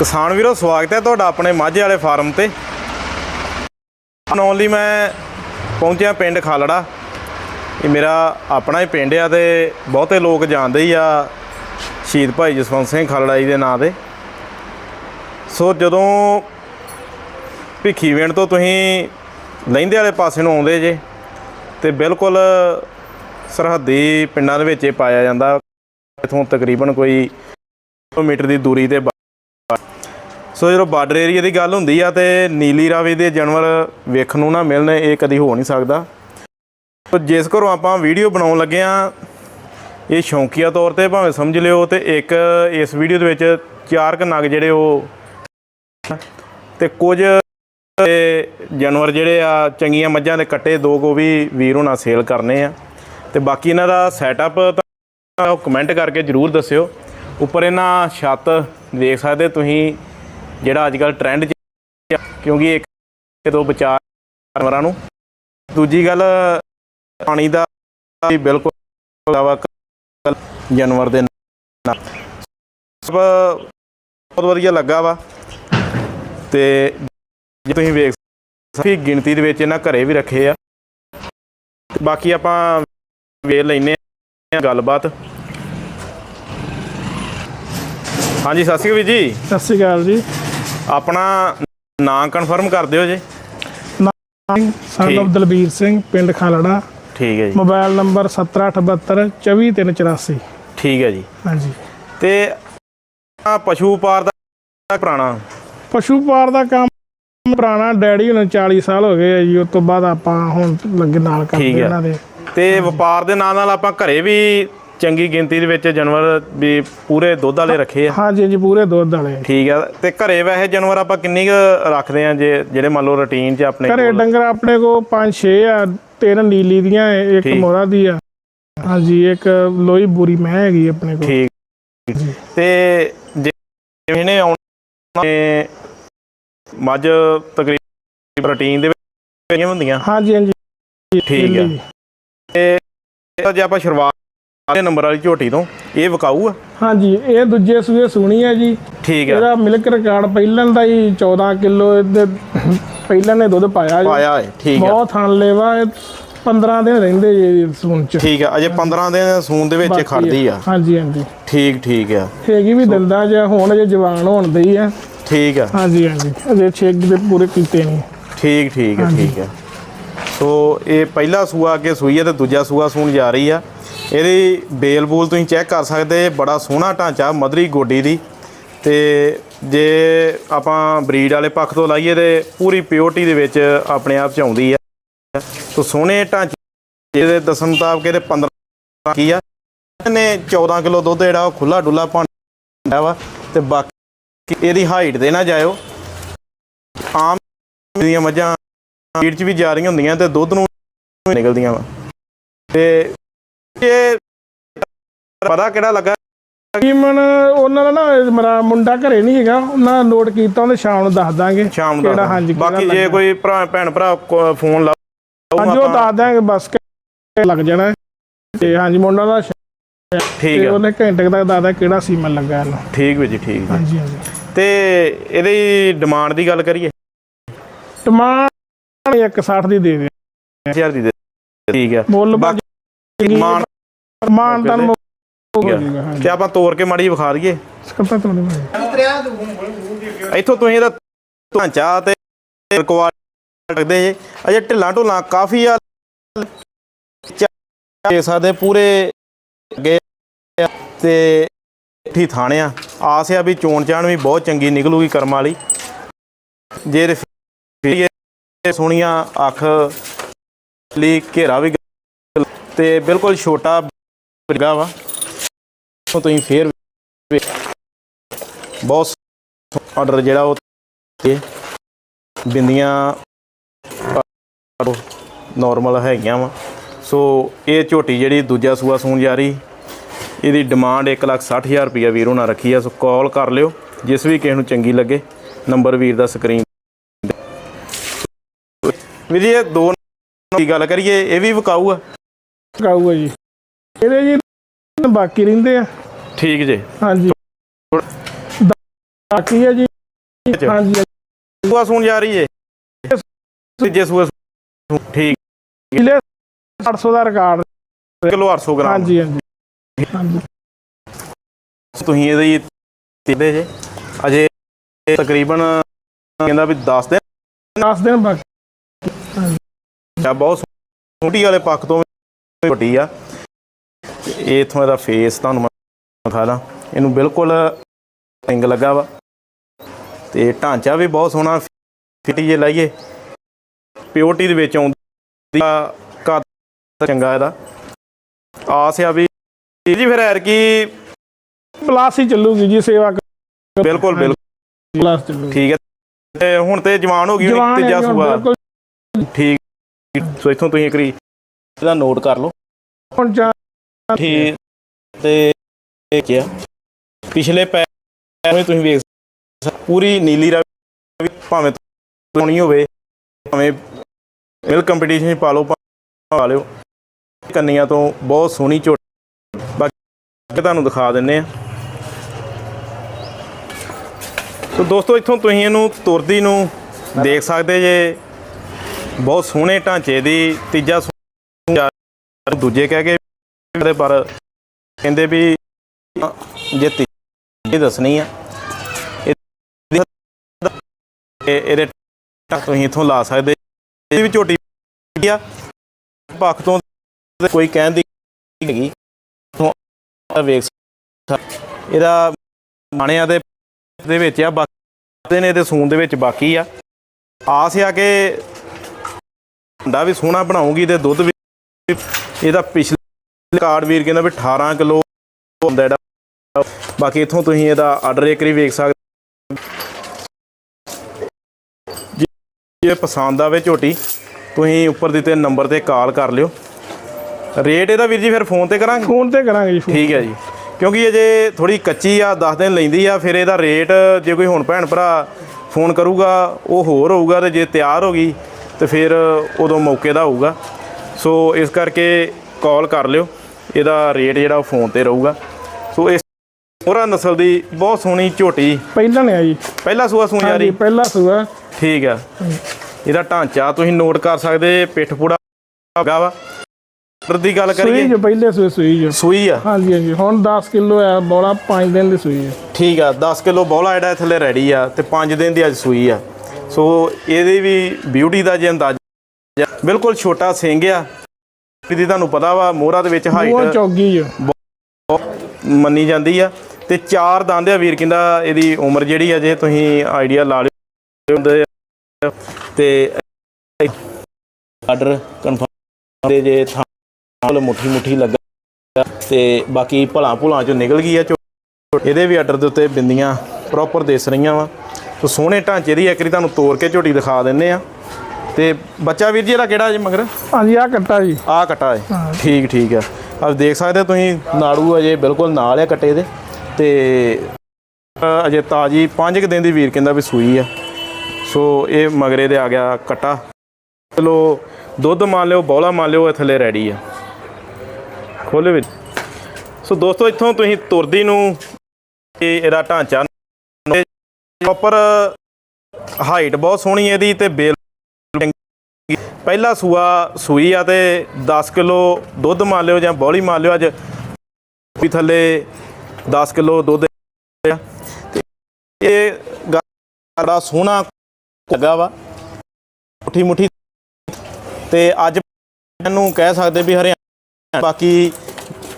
ਕਿਸਾਨ ਵੀਰੋ, ਸਵਾਗਤ ਹੈ ਤੁਹਾਡਾ ਆਪਣੇ ਮਾਝੇ ਵਾਲੇ ਫਾਰਮ ਤੇ। ਲਈ ਮੈਂ ਪਹੁੰਚਿਆ ਪਿੰਡ ਖਾਲੜਾ। ਇਹ ਮੇਰਾ ਆਪਣਾ ਹੀ ਪਿੰਡ ਆ ਤੇ ਬਹੁਤੇ ਲੋਕ ਜਾਣਦੇ ਹੀ ਆ ਸ਼ਹੀਦ ਭਾਈ ਜਸਵੰਤ ਸਿੰਘ ਖਾਲੜਾ ਜੀ ਦੇ ਨਾਂ ਤੇ। ਸੋ ਜਦੋਂ ਭਿੱਖੀ ਭਿੱਖੀਵਿੰਡ ਤੋਂ ਤੁਸੀਂ ਲਹਿੰਦੇ ਵਾਲੇ ਪਾਸੇ ਨੂੰ ਆਉਂਦੇ ਜੇ, ਤੇ ਬਿਲਕੁਲ ਸਰਹੱਦੀ ਪਿੰਡਾਂ ਦੇ ਵਿੱਚ ਇਹ ਪਾਇਆ ਜਾਂਦਾ। ਇਥੋਂ ਤਕਰੀਬਨ ਕੋਈ ਕਿਲੋਮੀਟਰ ਦੀ ਦੂਰੀ ਤੇ ਬਾ- ਸੋ ਜਦੋਂ ਬਾਰਡਰ ਏਰੀਆ ਦੀ ਗੱਲ ਹੁੰਦੀ ਆ ਤੇ ਨੀਲੀ ਰਾਵੀ ਦੇ ਜਾਨਵਰ ਵੇਖਣ ਨੂੰ ਨਾ ਮਿਲਣ, ਇਹ ਕਦੀ ਹੋ ਨਹੀਂ ਸਕਦਾ। ਤੋ ਜਿਸ ਘਰੋਂ ਆਪਾਂ ਵੀਡੀਓ ਬਣਾਉਣ ਲੱਗੇ ਆ, ਇਹ ਸ਼ੌਂਕੀਆ ਤੌਰ ਤੇ ਭਾਵੇਂ ਸਮਝ ਲਿਓ ਤੇ ਇੱਕ ਇਸ ਵੀਡੀਓ ਦੇ ਵਿੱਚ ਚਾਰ ਕ ਨਗ ਜਿਹੜੇ ਉਹ ਤੇ ਕੁਝ ਜਾਨਵਰ ਜਿਹੜੇ ਆ, ਚੰਗੀਆਂ ਮੱਝਾਂ ਦੇ ਕੱਟੇ ਦੋ ਕੋ ਵੀ ਵੀਰ ਹੋਣਾ ਸੇਲ ਕਰਨੇ ਆ। ਤੇ ਬਾਕੀ ਇਹਨਾਂ ਦਾ ਸੈਟਅਪ ਤਾਂ ਕਮੈਂਟ ਕਰਕੇ ਜਰੂਰ ਦੱਸਿਓ। ਉੱਪਰ ਇਹਨਾਂ ਛੱਤ ਦੇਖ ਸਕਦੇ ਤੁਸੀਂ ਜਿਹੜਾ ਅੱਜ ਕੱਲ ਟ੍ਰੈਂਡ ਆ, ਕਿਉਂਕਿ ਇੱਕ ਦੋ ਬਚਾ ਜਾਨਵਰਾਂ ਨੂੰ। ਦੂਜੀ ਗੱਲ ਪਾਣੀ ਦਾ ਬਿਲਕੁਲ ਵਾ ਜਾਨਵਰ ਦੇ ਨਾਲ। ਸਭ ਬਹੁਤ ਵਧੀਆ ਲੱਗਾ ਵਾ। ਤੇ ਜੇ ਤੁਸੀਂ ਵੇਖ ਕਾਫੀ ਗਿਣਤੀ ਦੇ ਵਿੱਚ ਇਹਨਾਂ ਘਰੇ ਵੀ ਰੱਖੇ ਆ। ਬਾਕੀ ਆਪਾਂ ਵੇਖ ਲੈਨੇ ਆ ਗੱਲਬਾਤ। ਹਾਂਜੀ ਸਤਿ ਸ਼੍ਰੀ ਅਕਾਲ ਵੀਰ ਜੀ। ਸਤਿ ਸ਼੍ਰੀ ਅਕਾਲ ਜੀ। ਆਪਣਾ ਨਾਂ ਕਨਫਰਮ ਕਰ ਦਿਓ ਜੀ। ਸਨ ਦਲਬੀਰ ਸਿੰਘ ਪਿੰਡ ਖਾਲੜਾ। ਠੀਕ ਹੈ ਜੀ। ਮੋਬਾਈਲ ਨੰਬਰ 7872 ਠੀਕ ਹੈ ਜੀ। ਹਾਂਜੀ। ਤੇ ਆ ਪਸ਼ੂ ਪਾਰ ਦਾ ਪੁਰਾਣਾ। ਪਸ਼ੂ ਪਾਰ ਦਾ ਕੰਮ ਪੁਰਾਣਾ ਡੈਡੀ ਹੁਣ 40 ਸਾਲ ਹੋ ਗਏ ਜੀ ਉਸ ਤੋਂ ਬਾਅਦ ਆਪਾਂ ਹੁਣ ਲੱਗੇ ਨਾਲ ਕਰਦੇ। ਇਹਨਾਂ ਦੇ। ਤੇ ਵਪਾਰ ਦੇ ਨਾਲ ਨਾਲ ਆਪਾਂ ਘਰੇ ਵੀ ਚੰਗੀ ਗਿਣਤੀ ਦੇ ਵਿੱਚ ਜਾਨਵਰ ਵੀ ਪੂਰੇ ਦੁੱਧ ਵਾਲੇ ਰੱਖੇ ਆ ਹਾਂਜੀ ਜੀ ਪੂਰੇ ਦੁੱਧ ਵਾਲੇ ਠੀਕ ਆ ਤੇ ਘਰੇ ਵੈਸੇ ਜਾਨਵਰ ਆਪਾਂ ਕਿੰਨੀ ਕੁ ਰੱਖਦੇ ਆ ਜੇ ਜਿਹੜੇ ਮੰਨ ਲਓ ਰੁਟੀਨ 'ਚ ਆਪਣੇ ਘਰੇ ਕੋਲ? ਡੰਗਰ ਆਪਣੇ ਕੋ 5-6 ਆ ਤਿੰਨ ਨੀਲੀ ਦੀਆਂ ਇੱਕ ਠੀਕ। ਮੋਰਾ ਦੀ ਆ ਹਾਂਜੀ ਇੱਕ ਲੋਈ ਬੂਰੀ ਮੈਂ ਹੈਗੀ ਆਪਣੇ ਕੋਲ ਠੀਕ ਤੇ ਜੇ ਇਹਨੇ ਆਉਣਾ ਤੇ ਮੱਝ ਤਕਰੀਬਨ ਰੁਟੀਨ ਦੇ ਵਿੱਚ ਕਿੰਨੀਆਂ ਹੁੰਦੀਆਂ ਹਾਂਜੀ ਹਾਂਜੀ ਠੀਕ ਆ। ਨੀਲੀ। ਤੇ ਜੇ ਆਪਾਂ ਸ਼ੁਰੂਆਤ ਦੇ ਨੰਬਰ ਵਾਲੀ ਝੋਟੀ ਤੋਂ ਇਹ ਵਿਕਾਊ ਆ? ਹਾਂਜੀ ਇਹ ਦੂਜੇ ਸੂਏ ਸੂਣੀ ਆ ਜੀ। ਠੀਕ ਆ। ਇਹਦਾ ਮਿਲਕ ਰਿਕਾਰਡ ਪਹਿਲਾਂ ਦਾ ਹੀ 14 ਕਿਲੋ ਇਹਦੇ ਪਹਿਲਾਂ ਨੇ ਦੁੱਧ ਪਾਇਆ ਜੀ। ਪਾਇਆ ਹੈ ਠੀਕ ਆ। ਬਹੁਤ ਥਣ ਲੈਵਾ ਇਹ 15 ਦਿਨ ਰਹਿੰਦੇ ਜੀ ਸੂਣ ਚ। ਠੀਕ ਆ ਅਜੇ 15 ਦਿਨ ਸੂਨ ਦੇ ਵਿੱਚ ਖੜਦੀ ਆ। ਹਾਂਜੀ ਹਾਂਜੀ। ਠੀਕ ਠੀਕ ਆ। ਹੈਗੀ ਵੀ ਦੰਦਾ ਜਾਂ ਹੁਣ ਜੇ ਜਵਾਨ ਹੋਣ ਦਈ ਆ। ਠੀਕ ਆ। ਹਾਂਜੀ ਹਾਂਜੀ। ਅਜੇ ਛੇਕ ਦੇ ਪੂਰੇ ਕੀਤੇ ਨਹੀਂ ਠੀਕ ਠੀਕ ਆ ਠੀਕ ਆ। ਸੋ ਇਹ ਪਹਿਲਾ ਸੂਆ ਅੱਗੇ ਸੂਈ ਹੈ ਤੇ ਦੂਜਾ ਸੂਆ ਸੂਣ ਜਾ ਰਹੀ ਆ। ਇਹਦੀ ਬੇਲ ਬੂਲ ਤੁਸੀਂ ਚੈੱਕ ਕਰ ਸਕਦੇ, ਬੜਾ ਸੋਹਣਾ ਢਾਂਚਾ ਮਧਰੀ ਗੋਡੀ ਦੀ। ਤੇ ਜੇ ਆਪਾਂ ਬਰੀਡ ਵਾਲੇ ਪੱਖ ਤੋਂ ਲਾਈਏ ਤੇ ਪੂਰੀ ਪਿਓਰਟੀ ਦੇ ਵਿੱਚ ਆਪਣੇ ਆਪ ਚ ਆਉਂਦੀ ਆ। ਸੋ ਸੋਹਣੇ ਢਾਂਚੇ ਦੇ ਦੱਸਣ ਮੁਤਾਬਕ ਇਹਦੇ 15 ਕੀ ਆ, ਇਹਨੇ 14 ਕਿਲੋ ਦੁੱਧ ਜਿਹੜਾ ਉਹ ਖੁੱਲਾ ਡੁੱਲਾ ਭਾਂਡਾ ਵਾ, ਤੇ ਬਾਕੀ ਇਹਦੀ ਹਾਈਟ ਦੇ ਨਾ ਜਾਇਓ। ਆਮ ਦੀਆਂ ਮੱਝਾਂ ਫੀਡ 'ਚ ਵੀ ਜਾ ਰਹੀਆਂ ਹੁੰਦੀਆਂ ਤੇ ਦੁੱਧ ਨੂੰ ਨਿਕਲਦੀਆਂ ਵਾ। ਤੇ ਇਹ ਪਤਾ ਕਿਹੜਾ ਲੱਗਾ? ਤਕਰੀਬਨ ਉਹਨਾਂ ਦਾ ਨਾ ਮੇਰਾ ਮੁੰਡਾ ਘਰੇ ਨਹੀਂ ਹੈਗਾ। ਉਹਨਾਂ ਨੋਟ ਕੀਤਾ ਉਹਨੇ ਸ਼ਾਮ ਨੂੰ ਦੱਸ ਦਾਂਗੇ ਸ਼ਾਮ ਨੂੰ ਕਿਹੜਾ ਦੱਸ ਹਾਂਜੀ। ਬਾਕੀ ਜੇ ਲੱਗਾ। ਕੋਈ ਭਰਾ ਭੈਣ ਭਰਾ ਕੋ- ਫੋਨ ਲਾਓ ਹਾਂਜੀ ਉਹ ਆਪਾਂ- ਦੱਸ ਦਾਂਗੇ ਬਸ ਕਿ ਲੱਗ ਜਾਣਾ। ਹੈ। ਤੇ ਹਾਂਜੀ ਮੁੰਡਾ ਦਾ ਸ਼- ਠੀਕ ਤੇ ਆ। ਉਹਨੇ ਘੰਟੇ ਕੁ ਤੱਕ ਦੱਸਦਾ ਕਿਹੜਾ ਸੀਮਨ ਲੱਗਾ ਇਹਨੂੰ। ਠੀਕ ਵੀ ਜੀ ਠੀਕ ਜੀ ਹਾਂਜੀ ਹਾਂਜੀ। ਤੇ ਇਹਦੀ ਡਿਮਾਂਡ ਦੀ ਗੱਲ ਕਰੀਏ? ਟਮਾਟਰ 160 ਦੀ ਦੇ ਦੇ। 1000 ਦੀ ਦੇ ਠੀਕ ਆ। ਮੁੱਲ ਬਾਕੀ ਮਾਨ ਮਾਨ ਤਾਂ ਹੋ ਠੀਕ ਆ। ਜਾਊਗਾ ਹਾਂਜੀ ਤੇ ਆਪਾਂ ਤੋੜ ਕੇ ਮਾੜੀ ਜਿਹੀ ਵਿਖਾ ਦਈਏ। ਇੱਥੋਂ ਤੁਸੀਂ ਇਹਦਾ ਢਾਂਚਾ ਤੇ ਕੁਆਲਿਟੀ ਰੱਖਦੇ ਜੇ। ਅਜੇ ਢਿੱਲਾਂ ਢੁੱਲਾਂ ਕਾਫੀ ਆ। ਦੇ ਸਕਦੇ ਪੂਰੇ ਅੱਗੇ ਤੇ ਠੀ ਥਾਣਿਆ ਆਸ ਆ ਵੀ ਚੋਣ ਚਾਣ ਵੀ ਬਹੁਤ ਚੰਗੀ ਨਿਕਲੂਗੀ ਕਰਮ ਵਾਲੀ। ਜੇ ਸੋਹਣੀਆਂ ਅੱਖ ਲਈ ਘੇਰਾ ਵੀ ਤੇ ਬਿਲਕੁਲ ਛੋਟਾ ਬਿਰਗਾ ਵਾ। ਤੁਸੀਂ ਫੇਰ ਬਹੁਤ ਆਰਡਰ ਜਿਹੜਾ ਉਹ ਬਿੰਦੀਆਂ ਨਾਰਮਲ ਹੈਗੀਆਂ ਵਾ। ਸੋ ਇਹ ਝੋਟੀ ਜਿਹੜੀ ਦੂਜਾ ਸੂਆ ਸੂਣ ਜਾ ਰਹੀ, ਇਹਦੀ ਡਿਮਾਂਡ 160000 ਰੁਪਇਆ ਵੀਰ ਉਹਨਾਂ ਰੱਖੀ ਆ ਸੋ ਕਾਲ ਕਰ ਲਿਓ, ਜਿਸ ਵੀ ਕਿਸੇ ਨੂੰ ਚੰਗੀ ਲੱਗੇ ਨੰਬਰ ਵੀਰ ਦਾ ਸਕਰੀਨ ਵੀਰ ਜੀ, ਇਹ ਦੋ ਦੀ ਗੱਲ ਕਰੀਏ, ਇਹ ਵੀ ਵਿਕਾਊ ਆ। ਕਾਊਗਾ ਜੀ। ਇਹਦੇ ਜੀ ਬਾਕੀ ਰਹਿੰਦੇ ਆ। ਠੀਕ ਜੇ। ਹਾਂਜੀ। ਬਾਕੀ ਹੈ ਜੀ। ਹਾਂਜੀ ਸੂਆ ਸੂਣ ਜਾ ਰਹੀ ਏ। ਤੀਜੇ ਸੂਆ। ਠੀਕ। ਕਿਲੇ 800 ਦਾ ਰਿਕਾਰਡ ਕਿਲੋ 800 ਗ੍ਰਾਮ। ਹਾਂਜੀ ਹਾਂਜੀ। ਹਾਂਜੀ। ਤੁਸੀਂ ਇਹਦੀ ਤੀਦੇ ਜੇ। ਅਜੇ ਤਕਰੀਬਨ ਕਹਿੰਦਾ ਵੀ 10 ਦਿਨ। 10 ਦਿਨ ਬਾਕੀ। ਆ ਬਹੁਤ ਛੋਟੀ ਵਾਲੇ ਪੱਖ ਤੋਂ ਵੱਡੀ ਆ। ਇਹ ਇਥੋਂ ਇਹਦਾ ਫੇਸ ਤੁਹਾਨੂੰ ਮੈਂ ਦਿਖਾਦਾ ਇਹਨੂੰ ਬਿਲਕੁਲ ਰਿੰਗ ਲੱਗਾ ਵਾ। ਤੇ ਢਾਂਚਾ ਵੀ ਬਹੁਤ ਸੋਹਣਾ ਫਿੱਟੀ ਜੇ ਲਾਈਏ। ਪਿਓਰਟੀ ਦੇ ਵਿੱਚ ਆਉਂਦੀ ਆ ਕੱਦ ਚੰਗਾ ਇਹਦਾ। ਆਸ ਆ ਵੀ ਜੀ ਫਿਰ ਐਰ ਕੀ ਪਲਾਸ ਹੀ ਚੱਲੂਗੀ ਜੀ ਸੇਵਾ ਬਿਲਕੁਲ ਬਿਲਕੁਲ। ਪਲਾਸ ਚੱਲੂਗੀ। ਠੀਕ ਹੈ। ਤੇ ਹੁਣ ਤੇ ਜਵਾਨ ਹੋ ਗਈ ਤੀਜਾ ਸੂਆ ਠੀਕ। ਸੋ ਇਥੋਂ ਤੁਸੀਂ ਇੱਕ ਵਾਰੀ ਇਹਦਾ ਨੋਟ ਕਰ ਲਓ। ਹੁਣ ਚਾ ਠੀਕ ਤੇ ਇਹ ਕੀ ਆ? ਪਿਛਲੇ ਪੈਰ ਵਿੱਚ ਤੁਸੀਂ ਵੇਖ ਸਕਦੇ ਹੋ, ਪੂਰੀ ਨੀਲੀ ਰਾਵੀ ਭਾਵੇਂ ਸੋਣੀ ਹੋਵੇ ਭਾਵੇਂ ਮਿਲ ਕੰਪੀਟੀਸ਼ਨ ਪਾ ਲਓ ਭਾਵੇਂ ਪਾ ਲਿਓ। ਕੰਨੀਆਂ ਤੋਂ ਬਹੁਤ ਸੋਹਣੀ ਝੋਟ ਬਾਕੀ ਤੁਹਾਨੂੰ ਦਿਖਾ ਦਿੰਨੇ ਆ। ਸੋ ਦੋਸਤੋ ਇੱਥੋਂ ਤੁਸੀਂ ਇਹਨੂੰ ਤੁਰਦੀ ਨੂੰ ਦੇਖ ਸਕਦੇ ਜੇ। ਬਹੁਤ ਸੋਹਣੇ ਢਾਂਚੇ ਦੀ ਤੀਜਾ ਦੂਜੇ ਕਹਿ ਕੇ ਦੇ ਪਰ ਕਹਿੰਦੇ ਵੀ ਜੇ ਤੀਜੀ ਦੱਸਣੀ ਆ ਇਹਦੇ ਟੱਕ ਤੁਸੀਂ ਇਥੋਂ ਲਾ ਸਕਦੇ। ਇਹਦੀ ਵੀ ਝੋਟੀ ਆ। ਪੱਖ ਤੋਂ ਕੋਈ ਕਹਿਣ ਦੀ ਹੈਗੀ। ਵੇਖ ਇਹਦਾ ਮਾਣਿਆਂ ਦੇ ਦੇ ਵਿੱਚ ਆ ਬਾਕੀ ਨੇ ਇਹਦੇ ਸੂਨ ਦੇ ਵਿੱਚ ਬਾਕੀ ਆ। ਆਸ ਆ ਕਿ ਹੁੰਦਾ ਵੀ ਸੋਹਣਾ ਬਣਾਉਂਗੀ ਤੇ ਦੁੱਧ ਵੀ ਇਹਦਾ ਪਿਛਲੇ ਕਾਰਡ ਵੀਰ ਕਹਿੰਦਾ ਵੀ 18 ਕਿਲੋ ਹੁੰਦਾ ਜਿਹੜਾ। ਬਾਕੀ ਇਥੋਂ ਤੁਸੀਂ ਇਹਦਾ ਆਰਡਰ ਇੱਕ ਵਾਰੀ ਵੇਖ ਸਕਦੇ ਜੇ ਜੇ ਪਸੰਦ ਆਵੇ ਝੋਟੀ ਤੁਸੀਂ ਉੱਪਰ ਦਿੱਤੇ ਨੰਬਰ ਤੇ ਕਾਲ ਕਰ ਲਿਓ। ਰੇਟ ਇਹਦਾ ਵੀਰ ਜੀ ਫਿਰ ਫੋਨ ਤੇ ਕਰਾਂਗੇ? ਫੋਨ ਤੇ ਕਰਾਂਗੇ ਜੀ। ਠੀਕ ਹੈ ਜੀ। ਕਿਉਂਕਿ ਇਹ ਜੇ ਥੋੜੀ ਕੱਚੀ ਆ 10 ਦਿਨ ਲੈਂਦੀ ਆ ਫਿਰ ਇਹਦਾ ਰੇਟ ਜੇ ਕੋਈ ਹੁਣ ਭੈਣ ਭਰਾ ਫੋਨ ਕਰੂਗਾ ਉਹ ਹੋਰ ਹੋਊਗਾ ਤੇ ਜੇ ਤਿਆਰ ਹੋ ਗਈ ਤੇ ਫਿਰ ਉਦੋਂ ਮੌਕੇ ਦਾ ਹੋਊਗਾ। ਸੋ ਇਸ ਕਰਕੇ ਕਾਲ ਕਰ ਲਿਓ। ਇਹਦਾ ਰੇਟ ਜਿਹੜਾ ਫੋਨ ਤੇ ਰਹੂਗਾ। ਸੋ ਇਸ ਹੋਰਾ ਨਸਲ ਦੀ ਬਹੁਤ ਸੋਹਣੀ ਝੋਟੀ। ਪਹਿਲਾਂ ਨੇ ਆ ਜੀ। ਪਹਿਲਾ ਸੂਆ ਸੂਣ ਹਾਂਜੀ ਜਾਰੀ ਪਹਿਲਾ ਸੂਆ। ਠੀਕ ਆ। ਇਹਦਾ ਢਾਂਚਾ ਤੁਸੀਂ ਨੋਟ ਕਰ ਸਕਦੇ ਪਿੱਠ ਪੂੜਾ ਹੈਗਾ ਵਾ। ਦੀ ਗੱਲ ਸੂਈ ਕਰੀਏ ਜੋ ਪਹਿਲੇ ਸੂਏ ਸੂਈ ਜੋ। ਸੂਈ ਆ। ਹਾਂਜੀ ਹਾਂਜੀ। ਹੁਣ 10 ਕਿਲੋ ਆ ਬੋਲਾ 5 ਦਿਨ ਦੀ ਸੂਈ ਹੈ ਠੀਕ ਆ। 10 ਕਿਲੋ ਬੋਲਾ ਜਿਹੜਾ ਥੱਲੇ ਰੈਡੀ ਆ ਤੇ 5 ਦਿਨ ਦੀ ਅੱਜ ਸੂਈ ਆ। ਸੋ ਇਹਦੀ ਵੀ ਬਿਊਟੀ ਦਾ ਜੇ ਅੰਦਾਜ਼ਾ ਬਿਲਕੁਲ ਛੋਟਾ ਸਿੰਗ ਆ। ਇਹਦੀ ਤੁਹਾਨੂੰ ਪਤਾ ਵਾ ਮੋਹਰਾ ਦੇ ਵਿੱਚ ਉਹ ਹਾਈਟ ਚੌਗੀ ਜੋ ਮੰਨੀ ਜਾਂਦੀ ਆ। ਤੇ ਚਾਰ ਦੰਦ ਆ ਵੀਰ ਕਹਿੰਦਾ ਇਹਦੀ ਉਮਰ ਜਿਹੜੀ ਅਜੇ ਤੁਸੀਂ ਆਈਡੀਆ ਲਾ ਲਿਓ। ਹੁੰਦੇ ਆ। ਤੇ ਆਰਡਰ ਕਨਫਰਮ ਦੇ ਜੇ ਥਾਂ ਮੁੱਠੀ ਮੁੱਠੀ ਲੱਗਾ ਤੇ ਬਾਕੀ ਭਲਾ ਭੁਲਾ ਚੋਂ ਨਿਕਲ ਗਈ ਆ ਇਹਦੇ ਵੀ ਆਰਡਰ ਦੇ ਉੱਤੇ ਬਿੰਦੀਆਂ ਪ੍ਰੋਪਰ ਦਿਸ ਰਹੀਆਂ ਵਾ। ਸੋ ਸੋਹਣੇ ਢਾਂਚੇ ਦੀ ਇੱਕ ਵਾਰੀ ਤੁਹਾਨੂੰ ਤੋੜ ਕੇ ਝੋਟੀ ਦਿਖਾ ਦਿੰਨੇ ਆ। ਤੇ ਬੱਚਾ ਵੀਰ ਜੀ ਇਹਦਾ ਕਿਹੜਾ ਜੀ ਮਗਰ? ਹਾਂਜੀ ਆ ਕੱਟਾ ਜੀ। ਆ ਕਟਾ ਹੈ। ਠੀਕ ਠੀਕ ਆ ਆਪ ਦੇਖ ਸਕਦੇ ਹੋ ਤੁਸੀਂ ਨਾੜੂ ਅਜੇ ਬਿਲਕੁਲ ਨਾਲ ਆ ਕੱਟੇ ਦੇ। ਤੇ ਅਜੇ ਤਾਜੀ 5 ਦਿਨ ਦੀ ਵੀਰ ਕਹਿੰਦਾ ਵੀ ਸੂਈ ਆ। ਸੋ ਇਹ ਮਗਰੇ ਦੇ ਆ ਗਿਆ ਕਟਾ। ਚਲੋ ਦੁੱਧ ਮੰਨ ਲਿਓ ਬੌਲਾ ਮੰਨ ਲਿਓ ਥੱਲੇ ਰੈਡੀ ਆ। ਖੋਲੇ ਵਿੱਚ ਸੋ ਦੋਸਤੋ ਇੱਥੋਂ ਤੁਸੀਂ ਤੁਰਦੀ ਨੂੰ ਇਹ ਇਹਦਾ ਢਾਂਚਾ ਪ੍ਰੋਪਰ ਹਾਈਟ ਬਹੁਤ ਸੋਹਣੀ ਇਹਦੀ ਤੇ ਬੇਲ ਪਹਿਲਾ ਸੂਆ ਸੂਈ ਆ ਤੇ 10 ਕਿਲੋ ਦੁੱਧ ਮੰਨ ਲਿਓ ਜਾਂ ਬੌਲੀ ਮੰਨ ਲਿਓ ਅੱਜ। ਵੀ ਥੱਲੇ 10 ਕਿਲੋ ਦੁੱਧ ਤੇ ਇਹ ਗੱਲ ਦਾ ਸੋਹਣਾ ਲੱਗਾ ਵਾ। ਮੁੱਠੀ ਮੁੱਠੀ ਤੇ ਅੱਜ ਨੂੰ ਕਹਿ ਸਕਦੇ ਵੀ ਹਰਿਆਣਾ। ਬਾਕੀ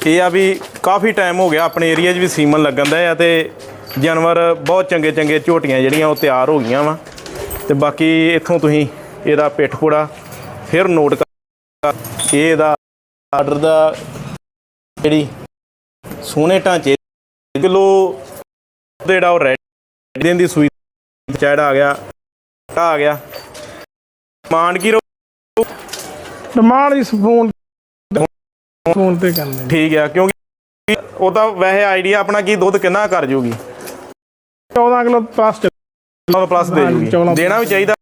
ਇਹ ਆ ਵੀ ਕਾਫੀ ਟਾਈਮ ਹੋ ਗਿਆ ਆਪਣੇ ਏਰੀਆ 'ਚ ਵੀ ਸੀਮਨ ਲੱਗਣ ਦਾ ਆ ਤੇ ਜਾਨਵਰ ਬਹੁਤ ਚੰਗੇ ਚੰਗੇ ਝੋਟੀਆਂ ਜਿਹੜੀਆਂ ਉਹ ਤਿਆਰ ਹੋ ਗਈਆਂ ਵਾ। ਤੇ ਬਾਕੀ ਇੱਥੋਂ ਤੁਸੀਂ ਇਹਦਾ ਪਿੱਠ ਪੂੜਾ ਫਿਰ ਨੋਟ ਕਰ ਇਹ ਇਹਦਾ ਆਰਡਰ ਦਾ ਜਿਹੜੀ ਸੋਹਣੇ ਢਾਂਚੇ ਕਿਲੋ ਜਿਹੜਾ ਉਹ ਰੈਡ ਦਿਨ ਦੀ ਸੂਈ ਚੜਾ ਆ ਗਿਆ ਟਾ ਆ ਗਿਆ। ਮਾਨ ਕੀ ਰੋ ਡਿਮਾਂਡ ਇਸ ਫੋਨ ਫੋਨ ਤੇ ਕਰਨੀ ਠੀਕ ਆ ਕਿਉਂਕਿ ਉਹਦਾ ਵੈਸੇ ਆਈਡੀਆ ਆਪਣਾ ਕੀ ਦੁੱਧ ਕਿੰਨਾ ਕਰ ਜੂਗੀ? 14 ਕਿਲੋ ਪਲੱਸ ਚ 14 ਪਲੱਸ ਦੇ ਜੂਗੀ। 14 ਦੇਣਾ ਵੀ ਚਾਹੀਦਾ।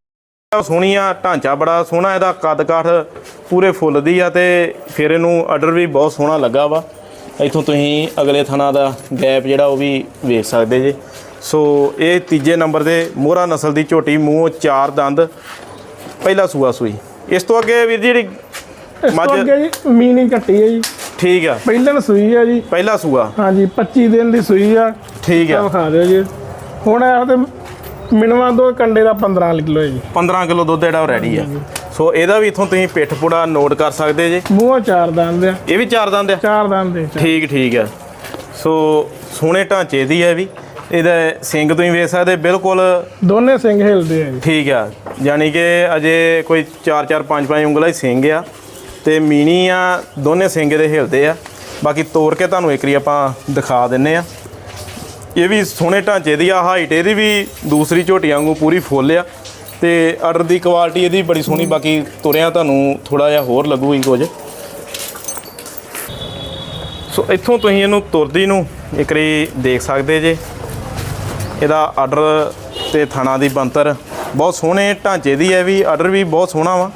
ਸੋਹਣੀ ਆ ਢਾਂਚਾ ਬੜਾ ਸੋਹਣਾ ਇਹਦਾ ਕੱਦ ਕਾਠ ਪੂਰੇ ਫੁੱਲ ਦੀ ਆ ਤੇ ਫਿਰ ਇਹਨੂੰ ਆਰਡਰ ਵੀ ਬਹੁਤ ਸੋਹਣਾ ਲੱਗਾ ਵਾ। ਇੱਥੋਂ ਤੁਸੀਂ ਅਗਲੇ ਥਣਾ ਦਾ ਗੈਪ ਜਿਹੜਾ ਉਹ ਵੀ ਵੇਖ ਸਕਦੇ ਜੇ। ਸੋ ਇਹ ਤੀਜੇ ਨੰਬਰ ਦੇ ਮੋਹਰਾ ਨਸਲ ਦੀ ਝੋਟੀ ਮੂੰਹੋਂ ਚਾਰ ਦੰਦ ਪਹਿਲਾ ਸੂਆ ਸੂਈ। ਇਸ ਤੋਂ ਅੱਗੇ ਵੀਰ ਜੀ ਜਿਹੜੀ ਮੱਝ- ਅੱਗੇ ਜੀ ਮੀਨੀ ਕੱਟੀ ਹੈ ਜੀ। ਠੀਕ ਆ। ਪਹਿਲਣ ਸੂਈ ਹੈ ਜੀ। ਪਹਿਲਾ ਸੂਆ। ਹਾਂਜੀ 25 ਦਿਨ ਦੀ ਸੂਈ ਆ। ਠੀਕ ਆ। ਆ ਵਿਖਾ ਦਿਓ ਜੀ। ਹੁਣ ਇਹ ਤੇ ਮਿਨਵਾ ਦੋ ਕੰਡੇ ਦਾ 15 ਕਿਲੋ ਹੈ ਜੀ। 15 ਕਿਲੋ ਦੁੱਧ ਜਿਹੜਾ ਉਹ ਰੈਡੀ ਆ। ਸੋ ਇਹਦਾ ਵੀ ਇਥੋਂ ਤੁਸੀਂ ਪਿੱਠ ਪੁੜਾ ਨੋਟ ਕਰ ਸਕਦੇ ਜੇ। ਮੂੰਹੋਂ ਚਾਰ ਦੰਦ ਆ ਇਹ ਵੀ ਚਾਰ ਦੰਦ ਆ ਚਾਰ ਦੰਦ ਦੇ। ਠੀਕ ਠੀਕ ਆ। ਸੋ ਸੋਹਣੇ ਢਾਂਚੇ ਦੀ ਹੈ ਵੀ। ਇਹਦਾ ਸਿੰਗ ਤੁਸੀਂ ਵੇਖ ਸਕਦੇ ਬਿਲਕੁਲ ਦੋਨੇ ਸਿੰਘ ਹਿਲਦੇ ਆ ਜੀ। ਠੀਕ ਆ। ਯਾਨੀ ਕਿ ਅਜੇ ਕੋਈ 4 4 5 5 ਉਂਗਲਾਂ ਹੀ ਸਿੰਗ ਆ। ਤੇ ਮੀਣੀ ਆ ਦੋਨੇ ਸਿੰਗ ਦੇ ਹਿਲਦੇ ਆ। ਬਾਕੀ ਤੋੜ ਕੇ ਤੁਹਾਨੂੰ ਇੱਕ ਵਾਰੀ ਆਪਾਂ ਦਿਖਾ ਦਿੰਨੇ ਆ। ਇਹ ਵੀ ਸੋਹਣੇ ਢਾਂਚੇ ਦੀ ਆ ਹਾਈਟ ਇਹਦੀ ਵੀ ਦੂਸਰੀ ਝੋਟੀ ਵਾਂਗੂ ਪੂਰੀ ਫੁੱਲ ਆ। ਤੇ ਆਰਡਰ ਦੀ ਕੁਆਲਿਟੀ ਇਹਦੀ ਬੜੀ ਸੋਹਣੀ ਬਾਕੀ ਤੁਰਿਆ ਤੁਹਾਨੂੰ ਥੋੜਾ ਜਿਹਾ ਹੋਰ ਲੱਗੂਗੀ ਕੁਝ। ਸੋ ਇੱਥੋਂ ਤੁਸੀਂ ਇਹਨੂੰ ਤੁਰਦੀ ਨੂੰ ਇੱਕ ਵਾਰੀ ਦੇਖ ਸਕਦੇ ਜੇ। ਇਹਦਾ ਆਰਡਰ ਤੇ ਥਣਾ ਦੀ ਬੰਤਰ ਬਹੁਤ ਸੋਹਣੇ ਢਾਂਚੇ ਦੀ ਹੈ ਵੀ ਆਰਡਰ ਵੀ ਬਹੁਤ ਸੋਹਣਾ ਵਾ।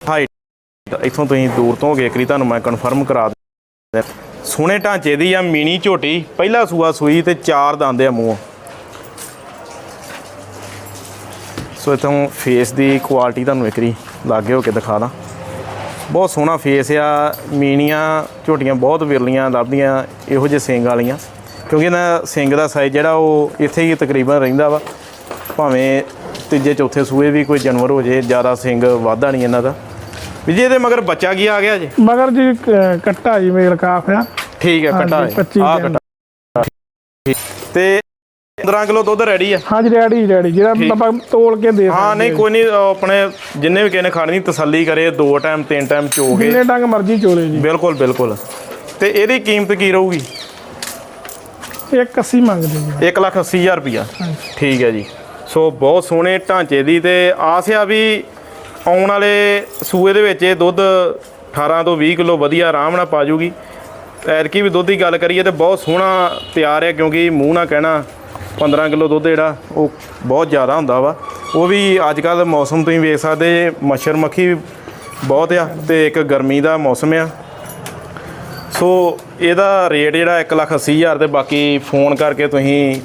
ਹਾਈਟ ਇੱਥੋਂ ਤੁਸੀਂ ਦੂਰ ਤੋਂ ਹੋ ਗਏ ਕਰੀ ਤੁਹਾਨੂੰ ਮੈਂ ਕਨਫਰਮ ਕਰਾ ਦਿੰਦਾ। ਸੋਹਣੇ ਢਾਂਚੇ ਦੀ ਆ, ਮੀਣੀ ਝੋਟੀ, ਪਹਿਲਾ ਸੂਆ ਸੂਈ ਤੇ ਚਾਰ ਦੰਦ ਆ ਮੂੰਹ। ਸੋ ਇਥੋਂ ਫੇਸ ਦੀ ਕੁਆਲਿਟੀ ਤੁਹਾਨੂੰ ਇੱਕਰੀ ਲਾਗੇ ਹੋ ਕੇ ਦਿਖਾ ਦਾਂ। ਬਹੁਤ ਸੋਹਣਾ ਫੇਸ ਆ, ਮੀਣੀਆਂ ਝੋਟੀਆਂ ਬਹੁਤ ਵਿਰਲੀਆਂ, ਲੱਭਦੀਆਂ, ਇਹੋ ਜਿਹੇ ਸਿੰਗ ਵਾਲੀਆਂ। ਕਿਉਂਕਿ ਇਹਨਾਂ ਸਿੰਗ ਦਾ ਸਾਈਜ਼ ਜਿਹੜਾ ਉਹ ਇੱਥੇ ਹੀ ਤਕਰੀਬਨ ਰਹਿੰਦਾ ਵਾ। ਭਾਵੇਂ ਤੀਜੇ, ਚੌਥੇ ਸੂਏ ਵੀ ਕੋਈ ਜਾਨਵਰ ਹੋ ਜੇ, ਜ਼ਿਆਦਾ ਸਿੰਗ ਵਾਧਾ ਨਹੀਂ ਇਹਨਾਂ ਦਾ। ਵੀ ਜੇ ਇਹਦੇ ਮਗਰ ਬੱਚਾ ਕੀ ਆ ਗਿਆ ਜੀ? ਮਗਰ ਜੀ ਕੱਟਾ ਜੀ, ਮੇਲ ਕਾਫ ਆ। ਠੀਕ ਹੈ ਕੱਟਾ ਹਾਂਜੀ, 25 ਆ ਦਿਨ। ਕੱਟਾ। ਤੇ 15 ਕਿਲੋ ਦੁੱਧ ਰੈਡੀ ਆ? ਹਾਂਜੀ ਰੈਡੀ ਰੈਡੀ ਜਿਹੜਾ ਆਪਾਂ ਤੋਲ ਕੇ ਦੇ ਹਾਂ ਨਹੀਂ ਕੋਈ ਨਹੀਂ ਉਹ ਆਪਣੇ ਜਿੰਨੇ ਵੀ ਕਿਸੇ ਨੇ ਖਾਣੀ ਤਸੱਲੀ ਕਰੇ ਦੋ ਟਾਈਮ ਤਿੰਨ ਟਾਈਮ ਚੋ ਕੇ ਜਿੰਨੇ ਡੰਗ ਮਰਜ਼ੀ ਚੋਲੇ ਜੀ। ਬਿਲਕੁਲ ਬਿਲਕੁਲ। ਤੇ ਇਹਦੀ ਕੀਮਤ ਕੀ ਰਹੂਗੀ? ਇੱਕ 80 ਮੰਗਦੇ ਜੀ। 1 ਲੱਖ 80 ਹਜ਼ਾਰ ਰੁਪਿਆ ਠੀਕ ਹੈ ਜੀ। ਸੋ ਬਹੁਤ ਸੋਹਣੇ ਢਾਂਚੇ ਦੀ ਤੇ ਆਸ ਆ ਵੀ ਆਉਣ ਵਾਲੇ ਸੂਏ ਦੇ ਵਿੱਚ ਇਹ ਦੁੱਧ 18 ਤੋਂ 20 ਕਿਲੋ ਵਧੀਆ ਆਰਾਮ ਨਾਲ ਪਾ ਜੂਗੀ। ਐਰਕੀ ਵੀ ਦੁੱਧ ਦੀ ਗੱਲ ਕਰੀਏ ਤੇ ਬਹੁਤ ਸੋਹਣਾ ਤਿਆਰ ਹੈ ਕਿਉਂਕਿ ਮੂੰਹ ਨਾਲ ਕਹਿਣਾ 15 ਕਿਲੋ ਦੁੱਧ ਜਿਹੜਾ ਉਹ ਬਹੁਤ ਜ਼ਿਆਦਾ ਹੁੰਦਾ ਵਾ। ਉਹ ਵੀ ਅੱਜ ਕੱਲ ਮੌਸਮ ਤੁਸੀਂ ਵੇਖ ਸਕਦੇ ਮੱਛਰ ਮੱਖੀ ਬਹੁਤ ਆ ਤੇ ਇੱਕ ਗਰਮੀ ਦਾ ਮੌਸਮ ਆ। ਸੋ ਇਹਦਾ ਰੇਟ ਜਿਹੜਾ 180000 ਤੇ ਬਾਕੀ ਫੋਨ ਕਰਕੇ ਤੁਸੀਂ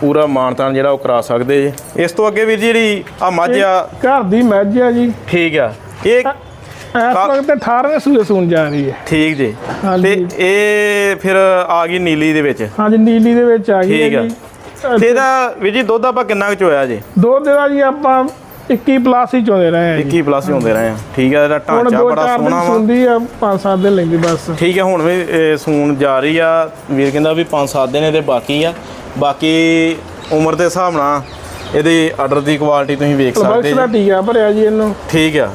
ਪੂਰਾ ਮਾਨਤਾਨ ਜਿਹੜਾ ਉਹ ਕਰਾ ਸਕਦੇ ਜੇ। ਇਸ ਤੋਂ ਅੱਗੇ ਵੀ ਜਿਹੜੀ ਆ ਮੱਝ ਆ ਘਰ ਦੀ ਮੱਝ ਆ ਜੀ। ਠੀਕ ਆ। ਇਹ ਇਸ ਵਕਤ ਤੇ 18ਵੇਂ ਸੂਏ ਸੂਣ ਜਾ ਰਹੀ ਹੈ। ਠੀਕ ਜੇ। ਤੇ ਇਹ ਫਿਰ ਆ ਗਈ ਨੀਲੀ ਦੇ ਵਿੱਚ। ਹਾਂਜੀ ਨੀਲੀ ਦੇ ਵਿੱਚ ਆ ਗਈ ਹੈ ਆ। ਜੀ ਤੇ ਇਹਦਾ ਵੀ ਜੀ ਦੁੱਧ ਆਪਾਂ ਕਿੰਨਾ ਕੁ ਚੋਇਆ ਜੇ? ਦੁੱਧ ਦਾ ਜੀ ਆਪਾਂ 21 ਪਲੱਸ ਹੀ ਚੋਦੇ ਰਹੇ ਆ ਜੀ। 21 ਪਲੱਸ ਹੀ ਹੁੰਦੇ ਰਹੇ ਆ ਠੀਕ ਆ ਇਹਦਾ ਢਾਂਚਾ ਬੜਾ ਸੋਹਣਾ ਵਾ। ਸੁਣਦੀ ਆ ਪੰਜ ਸੱਤ ਦਿਨ ਲੈਂਦੀ ਬਸ। ਠੀਕ ਹੈ ਹੁਣ ਵੀ ਸੂਣ ਜਾ ਰਹੀ ਆ। ਵੀਰ ਕਹਿੰਦਾ ਵੀ 5-7 ਦਿਨ ਇਹਦੇ ਬਾਕੀ ਆ। ਬਾਕੀ ਉਮਰ ਦੇ ਹਿਸਾਬ ਨਾਲ ਇਹਦੀ ਆਰਡਰ ਦੀ ਕੁਆਲਿਟੀ ਤੁਸੀਂ ਵੇਖ ਸਕਦੇ ਬਕਸ ਦਾ ਟੀਕਾ ਭਰਿਆ ਜੀ ਇਹਨੂੰ। ਠੀਕ ਆ।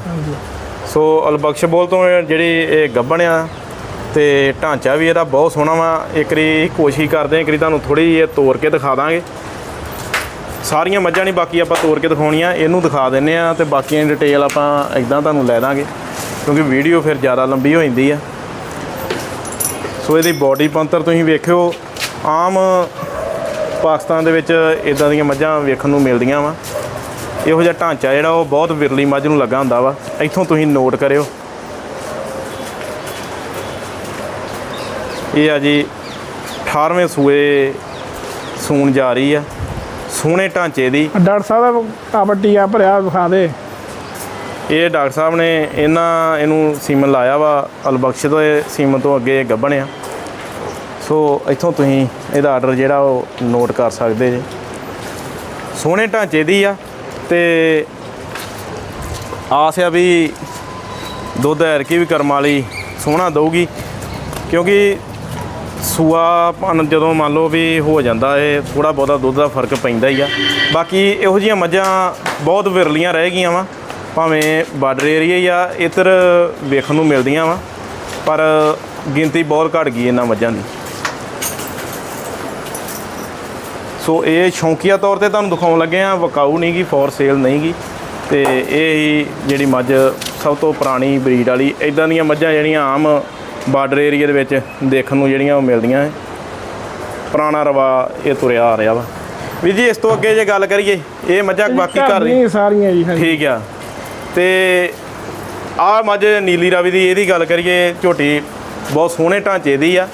ਸੋ ਅਲਬਖਸ਼ ਬੋਲ ਤੋਂ ਜਿਹੜੀ ਇਹ ਗੱਬਣ ਆ ਤੇ ਢਾਂਚਾ ਵੀ ਇਹਦਾ ਬਹੁਤ ਸੋਹਣਾ ਵਾ। ਇੱਕ ਕੋਸ਼ਿਸ਼ ਕਰਦੇ ਹਾਂ ਇੱਕ ਵਾਰੀ ਤੁਹਾਨੂੰ ਥੋੜੀ ਜਿਹੀ ਇਹ ਤੋੜ ਕੇ ਦਿਖਾ ਦਾਂਗੇ। ਸਾਰੀਆਂ ਮੱਝਾਂ ਨਹੀਂ, ਬਾਕੀ ਆਪਾਂ ਤੋੜ ਕੇ ਦਿਖਾਉਣੀਆਂ, ਇਹਨੂੰ ਦਿਖਾ ਦਿੰਨੇ ਆ ਤੇ ਬਾਕੀਆਂ ਦੀ ਡਿਟੇਲ ਆਪਾਂ ਇਦਾਂ ਤੁਹਾਨੂੰ ਲੈ ਦਾਂਗੇ, ਕਿਉਂਕਿ ਵੀਡੀਓ ਫਿਰ ਜ਼ਿਆਦਾ ਲੰਬੀ ਹੋ ਜਾਂਦੀ ਆ। ਸੋ ਇਹਦੀ ਬਾਡੀ ਪੰਤਰ ਤੁਸੀਂ ਵੇਖਿਓ, ਆਮ ਪਾਕਿਸਤਾਨ ਦੇ ਵਿੱਚ ਇਦਾਂ ਦੀਆਂ ਮੱਝਾਂ ਵੇਖਣ ਨੂੰ ਮਿਲਦੀਆਂ ਵਾ। ਇਹੋ ਜਿਹਾ ਢਾਂਚਾ ਜਿਹੜਾ ਉਹ ਬਹੁਤ ਵਿਰਲੀ ਮੱਝ ਨੂੰ ਲੱਗਾ ਹੁੰਦਾ ਵਾ। ਇੱਥੋਂ ਤੁਸੀਂ ਨੋਟ ਕਰਿਓ। ਇਹ ਆ ਜੀ 18ਵੇਂ ਸੂਏ ਸੂਣ ਜਾ ਰਹੀ ਆ। ਸੋਹਣੇ ਢਾਂਚੇ ਦੀ। ਡਾਕਟਰ ਸਾਹਿਬ ਦਾ ਆਪਾਂ ਟੀਕਾ ਭਰਿਆ ਵਿਖਾ ਦੇ। ਇਹ ਡਾਕਟਰ ਸਾਹਿਬ ਨੇ ਇਹਨਾਂ ਇਹਨੂੰ ਸੀਮਨ ਲਾਇਆ ਵਾ ਅਲਬਖਸ਼ ਤੋਂ ਸੀਮਨ ਤੋਂ ਅੱਗੇ ਇਹ ਗੱਭਣ ਆ। ਸੋ ਇੱਥੋਂ ਤੁਸੀਂ ਇਹਦਾ ਆਰਡਰ ਜਿਹੜਾ ਉਹ ਨੋਟ ਕਰ ਸਕਦੇ ਜੇ। ਸੋਹਣੇ ਢਾਂਚੇ ਦੀ ਆ। ਤੇ ਆਸ ਆ ਵੀ ਦੁੱਧ ਐਰਕੀ ਵੀ ਕਰਮ ਵਾਲੀ ਸੋਹਣਾ ਦਊਗੀ, ਕਿਉਂਕਿ ਸੂਆ ਭੰਨ ਜਦੋਂ ਮੰਨ ਲਓ ਵੀ ਹੋ ਜਾਂਦਾ ਏ ਥੋੜਾ ਬਹੁਤਾ ਦੁੱਧ ਦਾ ਫ਼ਰਕ ਪੈਂਦਾ ਹੀ ਆ। ਬਾਕੀ ਇਹੋ ਜਿਹੀਆਂ ਮੱਝਾਂ ਬਹੁਤ ਵਿਰਲੀਆਂ ਰਹਿ ਗਈਆਂ ਵਾ, ਭਾਵੇਂ ਬਾਰਡਰ ਏਰੀਆ ਹੀ ਆ ਇੱਧਰ ਵੇਖਣ ਨੂੰ ਮਿਲਦੀਆਂ ਵਾ, ਪਰ ਗਿਣਤੀ ਬਹੁਤ ਘਟ ਗਈ ਇਹਨਾਂ ਮੱਝਾਂ ਦੀ। ਸੋ ਇਹ ਸ਼ੌਂਕੀਆ ਤੌਰ ਤੇ ਤੁਹਾਨੂੰ ਦਿਖਾਉਣ ਲੱਗੇ ਆ ਵਕਾਊ ਨਹੀਂ ਗੀ ਫੋਰ ਸੇਲ ਨਹੀਂ ਗੀ। ਤੇ ਇਹ ਹੀ ਜਿਹੜੀ ਮੱਝ ਸਭ ਤੋਂ ਪੁਰਾਣੀ ਬਰੀਡ ਵਾਲੀ ਇਦਾਂ ਦੀਆਂ ਮੱਝਾਂ ਜਿਹੜੀਆਂ ਆਮ ਬਾਰਡਰ ਏਰੀਆ ਦੇ ਵਿੱਚ ਦੇਖਣ ਨੂੰ ਜਿਹੜੀਆਂ ਉਹ ਮਿਲਦੀਆਂ ਹੈ ਪੁਰਾਣਾ ਰਵਾ ਇਹ ਤੁਰਿਆ ਆ ਰਿਹਾ ਵਾ। ਵੀ ਜੀ ਇਸ ਤੋਂ ਅੱਗੇ ਜੇ ਗੱਲ ਕਰੀਏ ਇਹ ਮੱਝਾਂ ਬਾਕੀ ਘਰ ਦੀਆਂ ਸਾਰੀਆਂ ਜੀ ਠੀਕ ਆ। ਤੇ ਆ ਮੱਝ ਨੀਲੀ ਰਾਵੀ ਦੀ ਇਹਦੀ ਗੱਲ ਕਰੀਏ ਝੋਟੀ ਬਹੁਤ ਸੋਹਣੇ ਢਾਂਚੇ ਦੀ ਆ।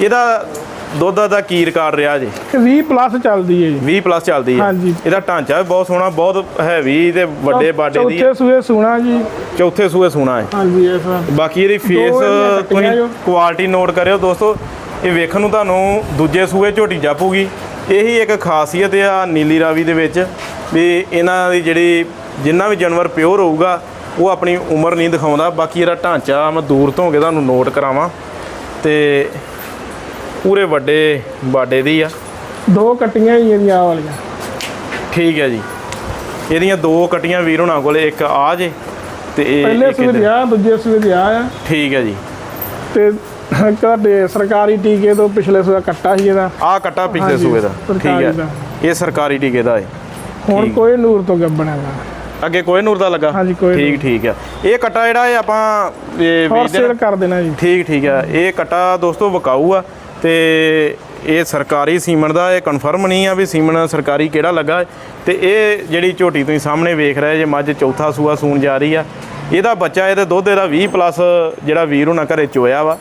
ਇਹਦਾ ਦੁੱਧ ਦਾ ਕੀ ਰਿਕਾਰਡ ਰਿਹਾ ਜੀ? 20 ਪਲੱਸ ਚੱਲਦੀ ਹੈ ਜੀ। 20 ਪਲੱਸ ਚੱਲਦੀ ਹੈ। ਹਾਂਜੀ। ਇਹਦਾ ਢਾਂਚਾ ਵੀ ਬਹੁਤ ਸੋਹਣਾ ਬਹੁਤ ਹੈਵੀ ਤੇ ਵੱਡੇ ਬਾਡੇ ਦੀ। ਚੌਥੇ ਸੂਏ ਸੂਣਾ ਜੀ। ਚੌਥੇ ਸੂਏ ਸੋਹਣਾ ਹੈ। ਹਾਂਜੀ ਇਹ ਸਰ ਬਾਕੀ ਇਹਦੀ ਫੇਸ ਤੁਸੀਂ। ਕੁਆਲਿਟੀ ਨੋਟ ਕਰਿਓ ਦੋਸਤੋ। ਇਹ ਵੇਖਣ ਨੂੰ ਤੁਹਾਨੂੰ ਦੂਜੇ ਸੂਏ ਝੋਟੀ ਜਾਪੂਗੀ। ਇਹੀ ਇੱਕ ਖਾਸੀਅਤ ਆ ਨੀਲੀ ਰਾਵੀ ਦੇ ਵਿੱਚ ਵੀ ਇਹਨਾਂ ਦੀ ਜਿਹੜੀ ਜਿੰਨਾ ਵੀ ਜਾਨਵਰ ਪਿਓਰ ਹੋਊਗਾ ਉਹ ਆਪਣੀ ਉਮਰ ਨਹੀਂ ਦਿਖਾਉਂਦਾ। ਬਾਕੀ ਇਹਦਾ ਢਾਂਚਾ ਮੈਂ ਦੂਰ ਤੋਂ ਹੋ ਕੇ ਤੁਹਾਨੂੰ ਨੋਟ ਕਰਾਵਾਂ। ਤੇ ਪੂਰੇ ਵੱਡੇ ਬਾਡੇ ਦੀ ਆ। ਦੋ ਕੱਟੀਆਂ ਹੀ ਇਹਦੀਆਂ ਆਹ ਵਾਲੀਆਂ। ਠੀਕ ਹੈ ਜੀ। ਇਹਦੀਆਂ ਦੋ ਕਟੀਆਂ ਵੀਰ ਹੋਣਾ ਕੋਲੇ ਇੱਕ ਆ ਜੇ ਤੇ ਇਹ ਪਹਿਲੇ ਇੱਕ ਇੱਧਰ। ਦੀ ਆ ਦੂਜੇ ਦੀ ਆ ਆ। ਠੀਕ ਹੈ ਜੀ। ਤੇ ਤੁਹਾਡੇ ਸਰਕਾਰੀ ਟੀਕੇ ਤੋਂ ਪਿਛਲੇ ਸੂਏ ਕੱਟਾ ਸੀ ਇਹਦਾ। ਆ ਕਟਾ ਪਿਛਲੇ ਹਾਂਜੀ, ਸੂਏ ਦਾ। ਠੀਕ ਸਰਕਾਰੀ ਹੈ ਦਾ। ਇਹ ਸਰਕਾਰੀ ਟੀਕੇ ਦਾ ਹੈ। ਹੁਣ ਠੀਕ। ਕੋਈ ਨੂਰ ਤੋਂ ਗੱਬਣਾਗਾ ਅੱਗੇ ਕੋਈ ਨੂਰ ਦਾ ਲੱਗਾ? ਹਾਂਜੀ, ਕੋਈ ਠੀਕ ਠੀਕ ਆ ਇਹ ਕਟਾ ਜਿਹੜਾ ਇਹ ਆਪਾਂ ਇਹ ਹੋਰ ਵੇਚਦੇ ਸੇਲ ਕਰ ਦੇਣਾ ਜੀ। ਠੀਕ ਠੀਕ ਆ ਇਹ ਕਟਾ ਦੋਸਤੋ ਵਿਕਾਊ ਆ। ਤੇ ਇਹ ਸਰਕਾਰੀ ਸੀਮਨ ਦਾ ਇਹ ਕਨਫਰਮ ਨਹੀਂ ਆ ਵੀ ਸੀਮਨ ਸਰਕਾਰੀ ਕਿਹੜਾ ਲੱਗਾ ਹੈ। ਤੇ ਇਹ ਜਿਹੜੀ ਝੋਟੀ ਤੁਸੀਂ ਸਾਹਮਣੇ ਵੇਖ ਰਹੇ ਜੇ ਮੱਝ ਚੌਥਾ ਸੂਆ ਸੂਣ ਜਾ ਰਹੀ ਆ। ਇਹਦਾ ਬੱਚਾ, ਇਹਦੇ ਦੁੱਧ ਇਹਦਾ 20 ਪਲੱਸ ਜਿਹੜਾ ਵੀਰ ਉਹਨਾਂ ਘਰੇ ਚੋਇਆ ਵਾ।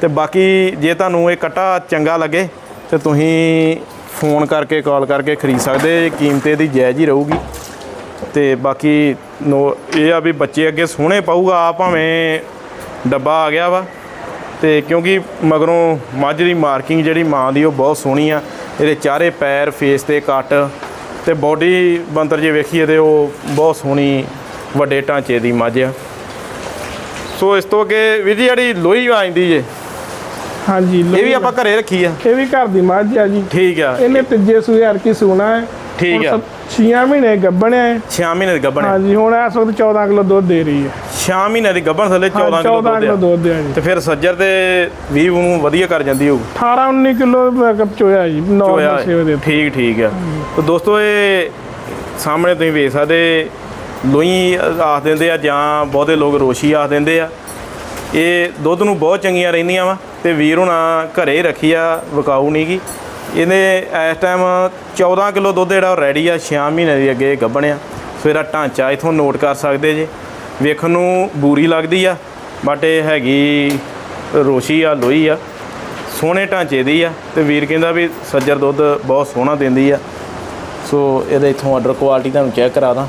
ਤੇ ਬਾਕੀ ਜੇ ਤੁਹਾਨੂੰ ਇਹ ਕਟਾ ਚੰਗਾ ਲੱਗੇ ਤੇ ਤੁਸੀਂ ਫੋਨ ਕਰਕੇ, ਕਾਲ ਕਰਕੇ ਖਰੀਦ ਸਕਦੇ ਕੀਮਤ ਇਹਦੀ ਜਾਇਜ਼ ਹੀ ਰਹੂਗੀ। ਤੇ ਬਾਕੀ ਨੋ, ਇਹ ਆ ਵੀ ਬੱਚੇ ਅੱਗੇ ਸੋਹਣੇ ਪਾਊਗਾ ਆ ਭਾਵੇਂ ਡੱਬਾ ਆ ਗਿਆ ਵਾ। ਤੇ ਕਿਉਂਕਿ ਮਗਰੋਂ ਮੱਝ ਦੀ ਮਾਰਕਿੰਗ ਜਿਹੜੀ ਮਾਂ ਦੀ ਉਹ ਬਹੁਤ ਸੋਹਣੀ ਆ ਇਹਦੇ ਚਾਰੇ ਪੈਰ ਫੇਸ ਤੇ ਕੱਟ ਤੇ ਬਾਡੀ ਬੰਤਰ ਜੇ ਵੇਖੀਏ ਤੇ ਉਹ ਬਹੁਤ ਸੋਹਣੀ ਵੱਡੇ ਢਾਂਚੇ ਦੀ ਮੱਝ ਆ। ਸੋ ਇਸ ਤੋਂ ਅੱਗੇ ਜੀ ਜਿਹੜੀ ਲੋਹੀ ਆ ਜਾਂਦੀ ਜੇ ਹਾਂਜੀ ਇਹ ਵੀ ਆਪਾਂ ਘਰੇ ਰੱਖੀ ਆ? ਇਹ ਵੀ ਘਰ ਦੀ ਮੱਝ ਆ ਜੀ। ਠੀਕ ਆ। ਇਹਨੇ ਤੀਜੇ ਸੂਏ ਹਰ ਕੀ ਸੂਣਾ ਹੈ। ਠੀਕ ਆ। 6 ਮਹੀਨੇ ਗੱਬਣਿਆ ਹੈ 6 ਮਹੀਨੇ ਦੀ ਗੱਭਣ ਹਾਂਜੀ ਹੁਣ ਇਸ ਵਕਤ 14 ਕਿਲੋ ਦੁੱਧ ਦੇ ਰਹੀ ਹੈ 6 ਮਹੀਨੇ ਦੀ ਗੱਭਣ ਥੱਲੇ 14 ਕਿਲੋ 14 ਕਿਲੋ ਦੁੱਧ ਆ। ਦੁੱਧ ਹੈ ਜੀ। ਤੇ ਫਿਰ ਸੱਜਰ ਤੇ 20 ਨੂੰ ਵਧੀਆ ਕਰ ਜਾਂਦੀ ਹੋਊ। 18 19 ਕਿਲੋ ਮੈਕਅਪ ਚੋਇਆ ਜੀ ਨੌਰਮਲ ਸੇਵ ਦੇ ਠੀਕ ਠੀਕ ਆ। ਤੇ ਦੋਸਤੋ ਇਹ ਸਾਹਮਣੇ ਤੁਸੀਂ ਵੇਖ ਸਕਦੇ ਲੋਈ ਆਖ ਦਿੰਦੇ ਆ ਜਾਂ ਬਹੁਤੇ ਲੋਕ ਰੋਸ਼ੀ ਆਖ ਦਿੰਦੇ ਆ। ਇਹ ਦੁੱਧ ਨੂੰ ਬਹੁਤ ਚੰਗੀਆਂ ਰਹਿੰਦੀਆਂ ਵਾ ਤੇ ਵੀਰ ਹੁਣਾ ਘਰੇ ਹੀ ਰੱਖੀ ਆ ਵਿਕਾਊ ਨਹੀਂ ਗੀ। ਇਹਨੇ ਇਸ ਟਾਈਮ 14 ਕਿਲੋ ਦੁੱਧ ਜਿਹੜਾ ਰੈਡੀ ਆ 6 ਮਹੀਨੇ ਦੀ ਅੱਗੇ ਗੱਭਣਿਆ। ਸੋ ਇਹਦਾ ਢਾਂਚਾ ਇਥੋਂ ਨੋਟ ਕਰ ਸਕਦੇ ਜੇ। ਵੇਖਣ ਨੂੰ ਬੂਰੀ ਲੱਗਦੀ ਆ ਬਟ ਇਹ ਹੈਗੀ ਰੋਸ਼ੀ ਆ ਲੋਈ ਆ। ਸੋਹਣੇ ਢਾਂਚੇ ਦੀ ਆ ਤੇ ਵੀਰ ਕਹਿੰਦਾ ਵੀ ਸੱਜਰ ਦੁੱਧ ਬਹੁਤ ਸੋਹਣਾ ਦਿੰਦੀ ਆ। ਸੋ ਇਹਦੇ ਇਥੋਂ ਆਰਡਰ ਕੁਆਲਿਟੀ ਤੁਹਾਨੂੰ ਚੈੱਕ ਕਰਾ ਦਾਂ।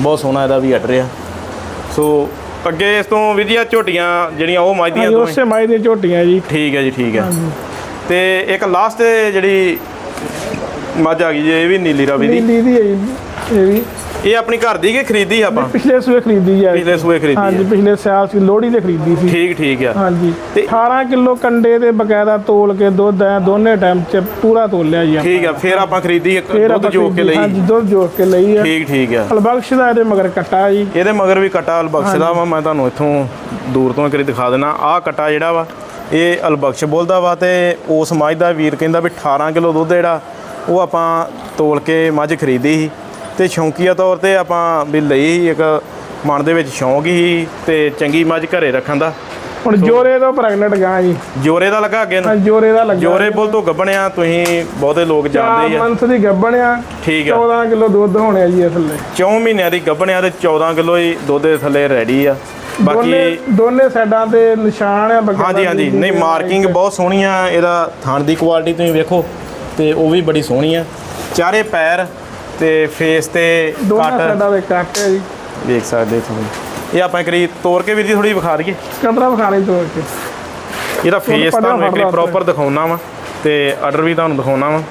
ਬਹੁਤ ਸੋਹਣਾ ਇਹਦਾ ਵੀ ਆਰਡਰ ਆ। ਸੋ ਅੱਗੇ ਇਸ ਤੋਂ ਵਿਧੀਆ ਝੋਟੀਆਂ ਜਿਹੜੀਆਂ ਉਹ ਮੱਝ ਦੀਆਂ ਹਾਂਜੀ, ਦੋਵੇਂ ਉਸੇ ਮਾਈ ਦੀਆਂ ਝੋਟੀਆਂ ਜੀ। ਠੀਕ ਹੈ ਜੀ ਠੀਕ ਹੈ। ਤੇ ਇੱਕ ਲਾਸਟ ਜਿਹੜੀ ਮੱਝ ਆ ਗਈ ਜੀ ਇਹ ਵੀ ਨੀਲੀ ਰਾਵੀ ਦੀ। ਨੀਲੀ ਦੀ ਹੈ ਜੀ ਇਹ ਵੀ। ਇਹ ਆਪਣੀ ਘਰ ਦੀ ਕਿ ਖਰੀਦੀ ਆਪਾਂ? ਪਿਛਲੇ ਸੂਏ ਖਰੀਦੀ ਜੀ ਪਿਛਲੇ ਸੂਏ ਖਰੀਦੀ ਹਾਂਜੀ ਹੈ ਪਿਛਲੇ ਸਾਲ ਸੀ ਲੋਹੜੀ ਤੇ ਖਰੀਦੀ ਸੀ। ਠੀਕ ਠੀਕ ਆ। ਹਾਂਜੀ। ਤੇ- 18 ਕਿਲੋ ਕੰਡੇ ਤੇ ਬਕਾਇਦਾ ਤੋਲ ਕੇ ਦੁੱਧ ਐ ਦੋਨੇ ਟਾਈਮ ਚ ਪੂਰਾ ਤੋਲਿਆ ਜੀ ਆਪਾਂ। ਠੀਕ ਆ ਫਿਰ ਆਪਾਂ ਖਰੀਦੀ ਇੱਕ ਫਿਰ ਦੁੱਧ ਆਪਾਂ ਜੋਕ ਕੇ ਖਰੀਦੀ, ਲਈ। ਹਾਂਜੀ ਦੁੱਧ ਜੋਕ ਕੇ ਲਈ ਆ। ਠੀਕ ਠੀਕ ਆ। ਅਲਬਖਸ਼ ਦਾ ਇਹਦੇ ਮਗਰ ਕੱਟਾ ਜੀ। ਇਹਦੇ ਮਗਰ ਵੀ ਕਟਾ ਅਲਬਖਸ਼ ਦਾ ਵਾ ਮੈਂ ਤੁਹਾਨੂੰ ਇੱਥੋਂ ਦੂਰ ਤੋਂ ਕਰੀ ਦਿਖਾ ਦੇਣਾ ਆਹ ਕਟਾ ਜਿਹੜਾ ਵਾ ਇਹ ਅਲਬਖਸ਼ ਬੋਲਦਾ ਵਾ ਤੇ ਉਸ ਮੱਝ ਦਾ ਵੀਰ ਕਹਿੰਦਾ ਵੀ 18 ਕਿਲੋ ਦੁੱਧ ਜਿਹੜਾ ਉਹ ਆਪਾਂ ਤੋਲ ਕੇ ਮੱਝ ਖਰੀਦੀ ਸੀ ਤੇ ਸ਼ੌਂਕੀਆ ਤੌਰ ਤੇ ਆਪਾਂ ਵੀ ਲਈ ਸੀ ਇੱਕ ਮਨ ਦੇ ਵਿੱਚ ਸ਼ੌਂਕ ਹੀ ਤੇ ਚੰਗੀ ਮੱਝ ਘਰੇ ਰੱਖਣ ਦਾ। ਹੁਣ ਜੋਰੇ ਤੋਂ ਪ੍ਰੈਗਨੈਂਟ ਗਾਂ ਜੀ। ਜੋਰੇ ਦਾ ਲੱਗਾ ਅੱਗੇ ਨੂੰ? ਜੋਰੇ ਦਾ ਲੱਗਾ। ਜੋਰੇ ਬੁੱਲ ਤੋਂ ਗੱਬਣਿਆ ਤੁਸੀਂ ਬਹੁਤੇ ਲੋਕ ਜਾਣਦੇ ਆ। ਮੰਥ ਦੀ ਗੱਬਣ ਆ ਠੀਕ ਆ। 14 ਕਿਲੋ ਦੁੱਧ ਹੋਣਿਆ ਜੀ ਇਹ ਥੱਲੇ। 4 ਮਹੀਨਿਆਂ ਦੀ ਗੱਬਣਿਆ ਤੇ 14 ਕਿਲੋ ਹੀ ਦੁੱਧ ਦੇ ਥੱਲੇ ਰੈਡੀ ਆ। ਬਾਕੀ ਦੋਨੇ ਸਾਈਡਾਂ ਤੇ ਨਿਸ਼ਾਨ ਆ ਬਕਾਇਦਾ ਹਾਂਜੀ ਹਾਂਜੀ। ਨਹੀਂ ਮਾਰਕਿੰਗ ਬਹੁਤ ਸੋਹਣੀ ਆ ਇਹਦਾ ਥਣ ਦੀ ਕੁਆਲਿਟੀ ਤੁਸੀਂ ਵੇਖੋ ਤੇ ਉਹ ਵੀ ਬੜੀ ਸੋਹਣੀ ਆ। ਚਾਰੇ ਪੈਰ ਤੇ ਫੇਸ ਤੇ ਦੋਨਾਂ ਕੱਟ। ਸਾਈਡਾਂ ਦੇ ਕੱਟ ਹੈ ਜੀ। ਵੇਖ ਸਕਦੇ ਤੁਸੀਂ। ਇਹ ਆਪਾਂ ਕਰੀ ਤੋੜ ਕੇ ਵੀਰ ਜੀ ਥੋੜੀ ਵਿਖਾ ਦਈਏ। ਕਤਰਾ ਵਿਖਾਣੇ ਤੋੜ ਕੇ। ਇਹਦਾ ਫੇਸ ਪੜ੍ਹਿਆ ਤੁਹਾਨੂੰ ਇੱਕ ਪ੍ਰੋਪਰ ਦਿਖਾਉਣਾ ਵਾ ਤੇ ਆਰਡਰ ਵੀ ਤੁਹਾਨੂੰ ਦਿਖਾਉਣਾ ਵਾ।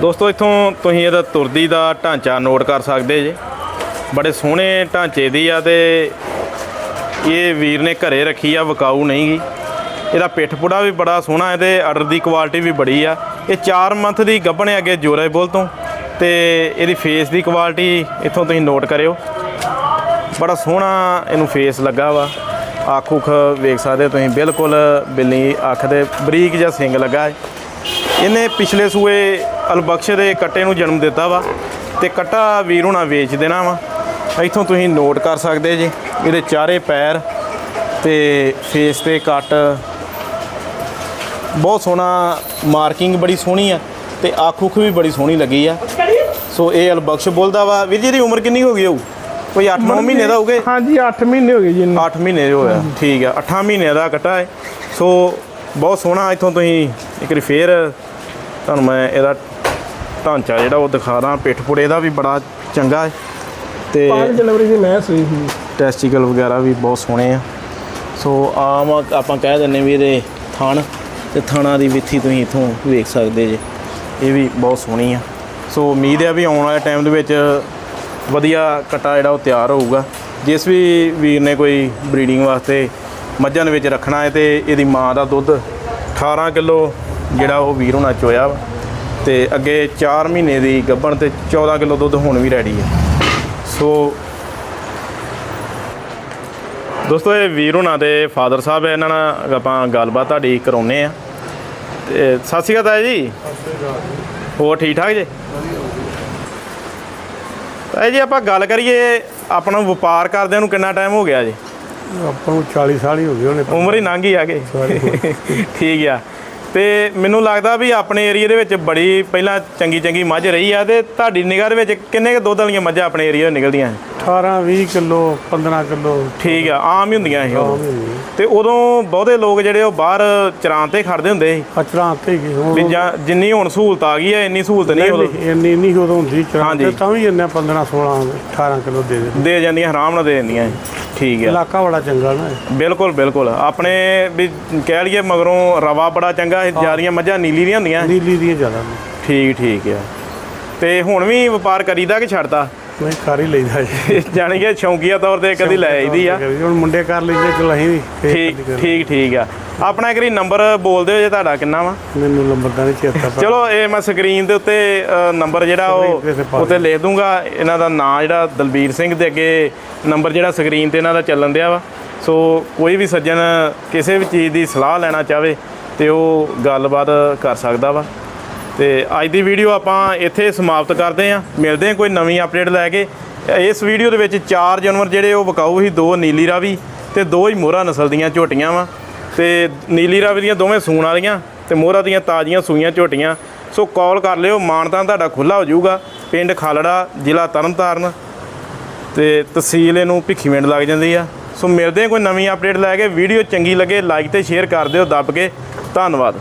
ਦੋਸਤੋ ਇੱਥੋਂ ਤੁਸੀਂ ਇਹਦਾ ਤੁਰਦੀ ਦਾ ਢਾਂਚਾ ਨੋਟ ਕਰ ਸਕਦੇ ਜੇ। ਬੜੇ ਸੋਹਣੇ ਢਾਂਚੇ ਦੀ ਆ ਤੇ ਇਹ ਵੀਰ ਨੇ ਘਰੇ ਰੱਖੀ ਆ, ਵਕਾਊ ਨਹੀਂ ਗਈ ਇਹਦਾ ਪਿੱਠ ਪੁੜਾ ਵੀ ਬੜਾ ਸੋਹਣਾ ਹੈ ਤੇ ਆਰਡਰ ਦੀ ਕੁਆਲਿਟੀ ਵੀ ਬੜੀ ਆ। ਇਹ 4 ਮੰਥ ਦੀ ਗੱਭਣ ਅੱਗੇ ਜੋਰੇ ਬੁੱਲ ਤੋਂ ਤੇ ਇਹਦੀ ਫੇਸ ਦੀ ਕੁਆਲਿਟੀ ਇੱਥੋਂ ਤੁਸੀਂ ਨੋਟ ਕਰਿਓ। ਬੜਾ ਸੋਹਣਾ ਇਹਨੂੰ ਫੇਸ ਲੱਗਾ ਵਾ। ਅੱਖ ਉਖ ਵੇਖ ਸਕਦੇ ਹੋ ਤੁਸੀਂ, ਬਿਲਕੁਲ ਬਿੱਲੀ ਅੱਖ ਦੇ ਬਰੀਕ ਜਿਹਾ ਸਿੰਗ ਲੱਗਾ ਹੈ। ਇਹਨੇ ਪਿਛਲੇ ਸੂਏ ਅਲਬਖਸ਼ ਦੇ ਕੱਟੇ ਨੂੰ ਜਨਮ ਦਿੱਤਾ ਵਾ ਤੇ ਕੱਟਾ ਵੀਰ ਹੁਣਾ ਵੇਚ ਦੇਣਾ ਵਾ। ਇੱਥੋਂ ਤੁਸੀਂ ਨੋਟ ਕਰ ਸਕਦੇ ਜੀ ਇਹਦੇ ਚਾਰੇ ਪੈਰ ਤੇ ਫੇਸ ਤੇ ਕੱਟ। ਬਹੁਤ ਸੋਹਣਾ ਮਾਰਕਿੰਗ ਬੜੀ ਸੋਹਣੀ ਆ ਤੇ ਅੱਖ ਉੱਖ ਵੀ ਬੜੀ ਸੋਹਣੀ ਲੱਗੀ ਆ। ਸੋ ਇਹ ਅਲਬਖਸ਼ ਬੋਲਦਾ ਵਾ। ਵੀਰ ਜੀ ਦੀ ਉਮਰ ਕਿੰਨੀ ਹੋ ਗਈ ਹੋਊ? ਕੋਈ 8-9 ਮਹੀਨੇ ਦਾ ਹੋਊਗੇ? ਹਾਂਜੀ 8 ਮਹੀਨੇ ਹੋ ਗਏ ਜੀ ਇਹਨੂੰ। 8 ਮਹੀਨੇ ਦੇ ਹੋਇਆ। ਠੀਕ ਆ 8 ਮਹੀਨੇ ਦਾ ਕੱਟਾ ਹੈ। ਸੋ ਬਹੁਤ ਸੋਹਣਾ ਇੱਥੋਂ ਤੁਸੀਂ ਇੱਕ ਵਾਰੀ ਫੇਰ ਤੁਹਾਨੂੰ ਮੈਂ ਇਹਦਾ ਢਾਂਚਾ ਜਿਹੜਾ ਉਹ ਦਿਖਾ ਦਾਂ। ਪਿੱਠ ਪੁੜੇ ਦਾ ਵੀ ਬੜਾ ਚੰਗਾ ਹੈ। ਤੇ ਪੰਜ ਜਨਵਰੀ ਦੀ ਮੈਂ ਸੂਈ ਸੀ ਟੈਸਟੀਕਲ ਵਗੈਰਾ ਵੀ ਬਹੁਤ ਸੋਹਣੇ ਆ। ਸੋ ਆਮ ਆਪਾਂ ਕਹਿ ਦਿੰਨੇ ਵੀ ਇਹਦੇ ਥਣ ਤੇ ਥਣਾ ਦੀ ਵਿੱਥੀ ਤੁਸੀਂ ਇਥੋਂ ਵੇਖ ਸਕਦੇ ਜੇ। ਇਹ ਵੀ ਬਹੁਤ ਸੋਹਣੀ ਆ। ਸੋ ਉਮੀਦ ਹੈ ਵੀ ਆਉਣ ਵਾਲੇ ਟਾਈਮ ਦੇ ਵਿੱਚ ਵਧੀਆ ਕਟਾ ਜਿਹੜਾ ਉਹ ਤਿਆਰ ਹੋਊਗਾ। ਜਿਸ ਵੀ ਵੀਰ ਨੇ ਕੋਈ ਬਰੀਡਿੰਗ ਵਾਸਤੇ ਮੱਝਾਂ ਦੇ ਵਿੱਚ ਰੱਖਣਾ ਹੈ ਤੇ ਇਹਦੀ ਮਾਂ ਦਾ ਦੁੱਧ 18 ਕਿਲੋ ਜਿਹੜਾ ਉਹ ਵੀਰ ਹੋਣਾ ਚੋਇਆ ਤੇ ਅੱਗੇ 4 ਮਹੀਨੇ ਦੀ ਗੱਭਣ ਤੇ 14 ਕਿਲੋ ਦੁੱਧ ਹੁਣ ਵੀ ਰੈਡੀ ਹੈ। ਸੋ ਦੋਸਤੋ ਇਹ ਵੀਰ ਹੁਣਾਂ ਦੇ ਫਾਦਰ ਸਾਹਿਬ ਹੈ ਇਹਨਾਂ ਨਾਲ ਆਪਾਂ ਗੱਲਬਾਤ ਤੁਹਾਡੀ ਕਰਾਉਨੇ ਆ ਤੇ ਸਤਿ ਸ਼੍ਰੀ ਅਕਾਲ ਜੀ। ਹੋਰ ਠੀਕ ਠਾਕ ਜੀ? ਤਾਇਆ ਜੀ ਆਪਾਂ ਗੱਲ ਕਰੀਏ ਆਪਣਾ ਵਪਾਰ ਕਰਦਿਆਂ ਨੂੰ ਕਿੰਨਾ ਟਾਈਮ ਹੋ ਗਿਆ ਜੀ? ਆਪਾਂ ਨੂੰ 40 ਸਾਲ ਹੀ ਹੋ ਗਏ ਉਹਨੇ ਉਮਰ ਹੀ ਲੰਘ ਆ ਗਈ ਠੀਕ ਆ। ਤੇ ਮੈਨੂੰ ਲੱਗਦਾ ਵੀ ਆਪਣੇ ਏਰੀਆ ਦੇ ਵਿੱਚ ਬੜੀ ਪਹਿਲਾਂ ਚੰਗੀ ਚੰਗੀ ਮੱਝ ਰਹੀ ਆ ਤੇ ਤੁਹਾਡੀ ਨਿਗਾਹ ਦੇ ਵਿੱਚ ਕਿੰਨੇ ਕੁ ਦੁੱਧ ਵਾਲੀਆਂ ਮੱਝਾਂ ਆਪਣੇ ਏਰੀਆ ਨਿਕਲਦੀਆਂ? 18 20 ਕਿਲੋ 15 ਕਿਲੋ। ਠੀਕ ਆ ਆਮ ਹੀ ਹੁੰਦੀਆਂ ਇਹ ਉਦੋਂ। ਹੀ ਤੇ ਉਦੋਂ ਬਹੁਤੇ ਲੋਕ ਜਿਹੜੇ ਉਹ ਬਾਹਰ ਚਰਾਂ ਤੇ ਖੜਦੇ ਹੁੰਦੇ ਸੀ? ਅਚਰਾਂ ਤੇ ਗਏ। ਵੀ ਹੁਣ ਜਾਂ ਜਿੰਨੀ ਹੁਣ ਸਹੂਲਤ ਆ ਗਈ ਹੈ ਇੰਨੀ ਸਹੂਲਤ ਨਹੀਂ ਉਦੋਂ? ਇੰਨੀ ਨਹੀਂ ਉਦੋਂ ਹੁੰਦੀ ਚਰਾਂ ਹਾਂਜੀ। ਤੇ ਤਾਂ ਵੀ ਇੰਨਾ 15 16 18 ਕਿਲੋ ਦੇ ਦੇ ਦੇ ਜਾਂਦੀਆਂ ਆਰਾਮ ਨਾਲ ਦੇ ਦਿੰਦੀਆਂ ਇਹ। ਠੀਕ ਆ। ਇਲਾਕਾ ਬੜਾ ਚੰਗਾ ਨਾ ਇਹ। ਬਿਲਕੁਲ ਬਿਲਕੁਲ। ਆਪਣੇ ਵੀ ਕਹਿ ਲਈਏ ਮਗਰੋਂ ਰਵਾ ਬੜਾ ਚੰਗਾ ਇਹ ਜਿਆਦੀਆਂ ਮੱਝਾਂ ਨੀਲੀ ਦੀਆਂ ਹੁੰਦੀਆਂ। ਨੀਲੀ ਦੀਆਂ ਜ਼ਿਆਦਾ ਨੇ। ਠੀਕ ਠੀਕ ਆ। ਤੇ ਹੁਣ ਵੀ ਵਪਾਰ ਕਰੀਦਾ ਕਿ ਛੱਡਤਾ? ਮੈਂ ਕਰ ਹੀ ਲਈਦਾ ਜੀ। ਜਾਣੀ ਕਿ ਸ਼ੌਂਕੀਆ ਤੌਰ ਤੇ ਕਦੀ ਲੈ ਆਈਦੀ ਆ। ਹੁਣ ਮੁੰਡੇ ਕਰ ਲੈਂਦੇ ਚਲ ਅਸੀਂ ਵੀ ਠੀਕ ਕਰ- ਠੀਕ ਠੀਕ ਆ। ਆਪਣਾ ਇੱਕ ਵਾਰੀ ਨੰਬਰ ਬੋਲ ਦਿਓ ਜੇ ਤੁਹਾਡਾ ਕਿੰਨਾ ਵਾ। ਮੈਨੂੰ ਲੰਬਰਦਾਰ ਨਹੀਂ ਚੇਤਾ ਪਰ ਚਲੋ ਇਹ ਮੈਂ ਸਕਰੀਨ ਦੇ ਉੱਤੇ ਨੰਬਰ ਜਿਹੜਾ ਉਹ ਉੱਤੇ ਲਿਖ ਦੂੰਗਾ। ਇਹਨਾਂ ਦਾ ਨਾਂ ਜਿਹੜਾ ਦਲਬੀਰ ਸਿੰਘ ਦੇ ਅੱਗੇ ਨੰਬਰ ਜਿਹੜਾ ਸਕਰੀਨ ਤੇ ਇਹਨਾਂ ਦਾ ਚੱਲਣ ਦਿਆ ਵਾ। ਸੋ ਕੋਈ ਵੀ ਸੱਜਣ ਕਿਸੇ ਵੀ ਚੀਜ਼ ਦੀ ਸਲਾਹ ਲੈਣਾ ਚਾਹਵੇ ਤੇ ਉਹ ਗੱਲਬਾਤ ਕਰ ਸਕਦਾ ਵਾ। ਤੇ ਅੱਜ ਦੀ ਵੀਡੀਓ ਆਪਾਂ ਇੱਥੇ ਸਮਾਪਤ ਕਰਦੇ ਹਾਂ ਮਿਲਦੇ ਹਾਂ ਕੋਈ ਨਵੀਂ ਅਪਡੇਟ ਲੈ ਕੇ। ਇਸ ਵੀਡੀਓ ਦੇ ਵਿੱਚ ਚਾਰ ਜਾਨਵਰ ਜਿਹੜੇ ਉਹ ਵਿਕਾਊ ਸੀ, ਦੋ ਨੀਲੀ ਰਾਵੀ ਤੇ ਦੋ ਹੀ ਮੋਹਰਾ ਨਸਲ ਦੀਆਂ ਝੋਟੀਆਂ ਵਾ। ਤੇ ਨੀਲੀ ਰਾਵੀ ਦੀਆਂ ਦੋਵੇਂ ਸੂਣ ਵਾਲੀਆਂ ਤੇ ਮੋਹਰਾ ਦੀਆਂ ਤਾਜ਼ੀਆਂ ਸੂਈਆਂ ਝੋਟੀਆਂ। ਸੋ ਕਾਲ ਕਰ ਲਿਓ ਮਾਨਤਾਂ ਤੁਹਾਡਾ ਖੁੱਲਾ ਹੋ ਜਾਊਗਾ। ਪਿੰਡ ਖਾਲੜਾ, ਜ਼ਿਲ੍ਹਾ ਤਰਨਤਾਰਨ ਤੇ ਤਹਿਸੀਲ ਇਹਨੂੰ ਭਿੱਖੀਵਿੰਡ ਲੱਗ ਜਾਂਦੀ ਆ। ਸੋ ਮਿਲਦੇ ਹਾਂ ਕੋਈ ਨਵੀਂ ਅਪਡੇਟ ਲੈ ਕੇ। ਵੀਡੀਓ ਚੰਗੀ ਲੱਗੇ ਲਾਈਕ ਤੇ ਸ਼ੇਅਰ ਕਰ ਦਿਓ, ਦੱਬ ਕੇ। ਧੰਨਵਾਦ।